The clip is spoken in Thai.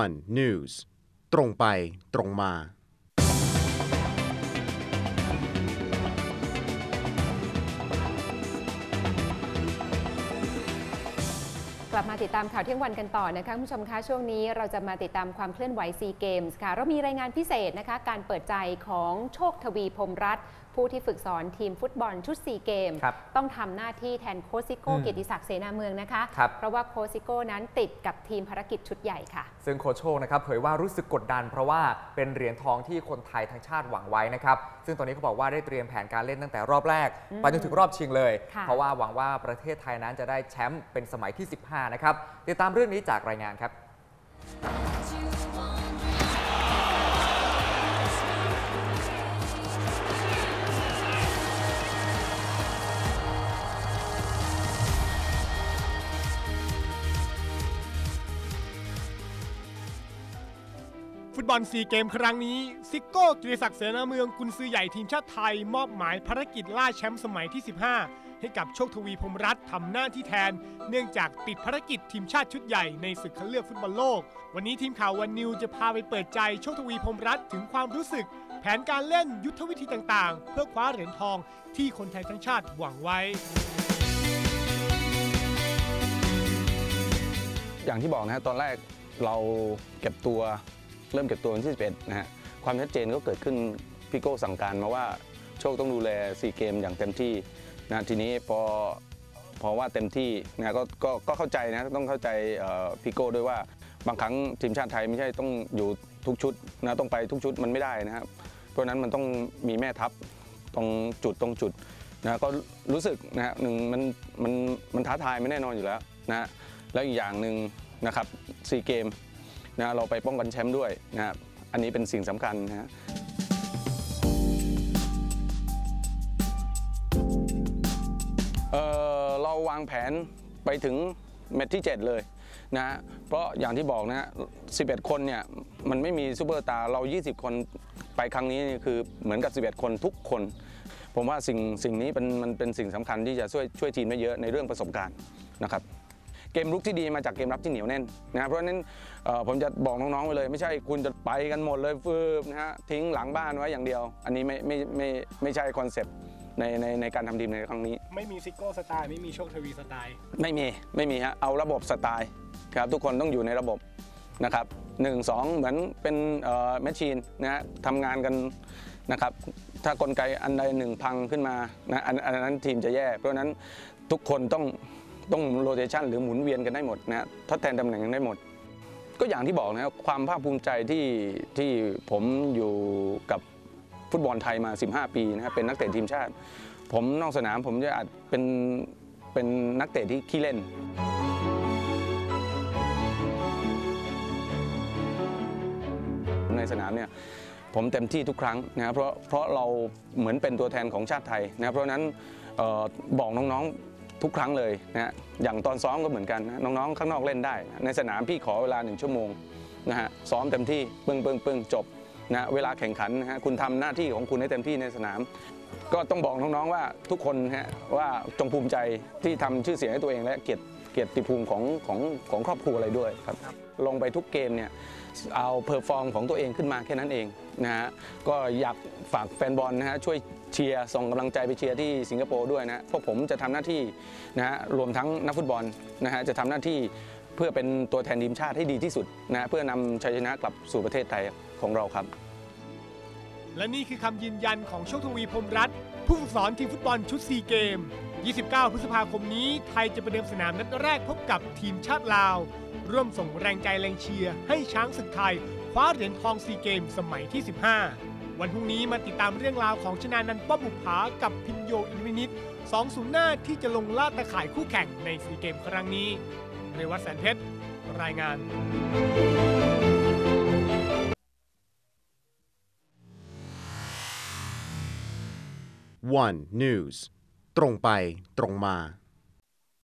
One News ตรงไปตรงมา กลับมาติดตามข่าวเที่ยงวันกันต่อนะคะคุณผู้ชมคะช่วงนี้เราจะมาติดตามความเคลื่อนไหวซีเกมส์ค่ะ เรามีรายงานพิเศษนะคะ การเปิดใจของโชคทวีพรมรัตน์ ผู้ที่ฝึกสอนทีมฟุตบอลชุดซีเกมครับต้องทำหน้าที่แทนโคชซิโก้อืมเกียรติศักดิ์เสนาเมืองนะคะครับเพราะว่าโคชซิโก้นั้นติดกับทีมภารกิจชุดใหญ่ค่ะ ซึ่งโคชโชคนะครับเผยว่ารู้สึกกดดัน เพราะว่าเป็นเหรียญทองที่คนไทยทั้งชาติหวังไว้นะครับซึ่งตอนนี้เขาบอกว่าได้เตรียมแผนการเล่นตั้งแต่รอบแรกอืมไปจนถึงรอบชิงเลยค่ะเพราะว่าหวังว่าประเทศไทยนั้นจะได้แชมป์เป็นสมัยที่ 15 นะครับติดตามเรื่องนี้จากรายงานครับ ฟุตบอลซีเกมครั้งนี้ ซิโก้กิติศักดิ์เสนาเมืองกุนซือใหญ่ทีมชาติไทย มอบหมายภารกิจล่าแชมป์สมัยที่ 15 ให้กับโชคทวีพรหมรัตน์ทำหน้าที่แทน เนื่องจากติดภารกิจทีมชาติชุดใหญ่ในศึกคัดเลือกฟุตบอลโลก วันนี้ทีมข่าววันนิวจะพาไปเปิดใจโชคทวีพรหมรัตน์ถึงความรู้สึก แผนการเล่นยุทธวิธีต่างๆ เพื่อคว้าเหรียญทองที่คนไทยทั้งชาติหวังไว้อย่างที่บอกนะฮะตอนแรกเราเก็บตัว เริ่มเก็บตัววันที่ 11 นะฮะ ความชัดเจนก็เกิดขึ้นพี่โก้สั่งการมาว่าโชคต้องดูแลซีเกมอย่างเต็มที่นะทีนี้พอพอว่าเต็มที่นะก็ก็ก็เข้าใจนะต้องเข้าใจพี่โก้ด้วยว่าบางครั้งทีมชาติไทยไม่ใช่ต้องอยู่ทุกชุดนะต้องไปทุกชุดมันไม่ได้นะครับ เพราะนั้นมันต้องมีแม่ทัพตรงจุดตรงจุดนะก็รู้สึกนะฮะหนึ่งมันมันมันท้าทายไม่แน่นอนอยู่แล้วนะฮะแล้วอีกอย่างหนึ่งนะครับซีเกม นะเราไปป้องกันแชมป์ด้วยนะครับอันนี้เป็นสิ่งสำคัญนะฮะเอ่อเราวางแผนไปถึงแมตช์ที่ 7 เลยนะฮะเพราะอย่างที่บอกนะฮะ11 คนเนี่ยมันไม่มีซูเปอร์สตาร์เรา 20 คนไปครั้งนี้นี่คือเหมือนกับ 11 คนทุกคน ผมว่าสิ่งสิ่งนี้เป็นมันเป็นสิ่งสำคัญที่จะช่วยช่วยทีมได้เยอะในเรื่องประสบการณ์นะครับ เกมรุกที่ดีมาจากเกมรับที่เหนียวแน่นนะเพราะฉะนั้นเอ่อผมจะบอกน้องๆไว้เลย ไม่ใช่คุณจะไปกันหมดเลยฟืบนะฮะทิ้งหลังบ้านไว้อย่างเดียว อันนี้ไม่ไม่ไม่ไม่ใช่คอนเซปต์ในในในการทำทีมในครั้งนี้ ไม่มีซิโก้สไตล์ไม่มีโชคทวีสไตล์ไม่มีไม่มีฮะเอาระบบสไตล์ครับทุกคนต้องอยู่ในระบบนะครับหนึ่งสองเหมือนเป็นแมชชีนนะฮะทำงานกันนะครับถ้ากลไกอันใดหนึ่งพังขึ้นมานะอันอันนั้นทีมจะแย่ เพราะฉะนั้นทุกคนต้อง ต้องโรเตชันหรือหมุนเวียนกันได้หมดนะทดแทนตำแหน่งกันได้หมด ก็อย่างที่บอกนะครับความภาคภูมิใจที่ที่ผมอยู่กับฟุตบอลไทยมา 15 ปีนะครับเป็นนักเตะทีมชาติ ผมนอกสนามผมจะอาจเป็นเป็นนักเตะที่ขี้เล่นในสนามเนี่ยผมเต็มที่ทุกครั้งนะครับเพราะเพราะเราเหมือนเป็นตัวแทนของชาติไทยนะเพราะนั้นออบอกน้องๆ ทุกครั้งเลยนะฮะอย่างตอนซ้อมก็เหมือนกันนะน้องๆ ข้างนอกเล่นได้ในสนามพี่ขอเวลาหนึ่งชั่วโมงนะฮะซ้อมเต็มที่ปึ้งปึ้งปึ้งจบนะเวลาแข่งขันนะฮะคุณทำหน้าที่ของคุณให้เต็มที่ในสนาม ก็ต้องบอกน้องๆว่าทุกคนฮะว่าจงภูมิใจที่ทำชื่อเสียงให้ตัวเองและเกียรติ เกียรติภูมิของของของครอบครัวอะไรด้วยครับ ลงไปทุกเกมเนี่ยเอาเพอร์ฟอร์มของตัวเองขึ้นมาแค่นั้นเองนะฮะก็อยากฝากแฟนบอลนะฮะช่วยเชียร์ส่งกำลังใจไปเชียร์ที่สิงคโปร์ด้วยนะพวกผมจะทำหน้าที่นะฮะรวมทั้งนักฟุตบอลนะฮะจะทำหน้าที่เพื่อเป็นตัวแทนทีมชาติให้ดีที่สุดนะฮะเพื่อนำชัยชนะกลับสู่ประเทศไทยของเราครับ และนี่คือคำยืนยันของโชคทวีพรหมรัตน์ผู้ฝึกสอนทีมฟุตบอลชุดซีเกม 29 พฤษภาคมนี้ ไทยจะประเดิมสนามนัดแรกพบกับทีมชาติลาว ร่วมส่งแรงใจแรงเชียร์ให้ช้างศึกไทย คว้าเหรียญทองซีเกมสมัยที่ 15 วันพรุ่งนี้มาติดตามเรื่องราวของชนานันท์ป้อมบุภากับพินโยอินวินิตสองศูนย์หน้าที่จะลงล่าตะข่ายคู่แข่งในซีเกมครั้งนี้เรวัตแสนเพชร รายงาน One News ตรงไปตรงมา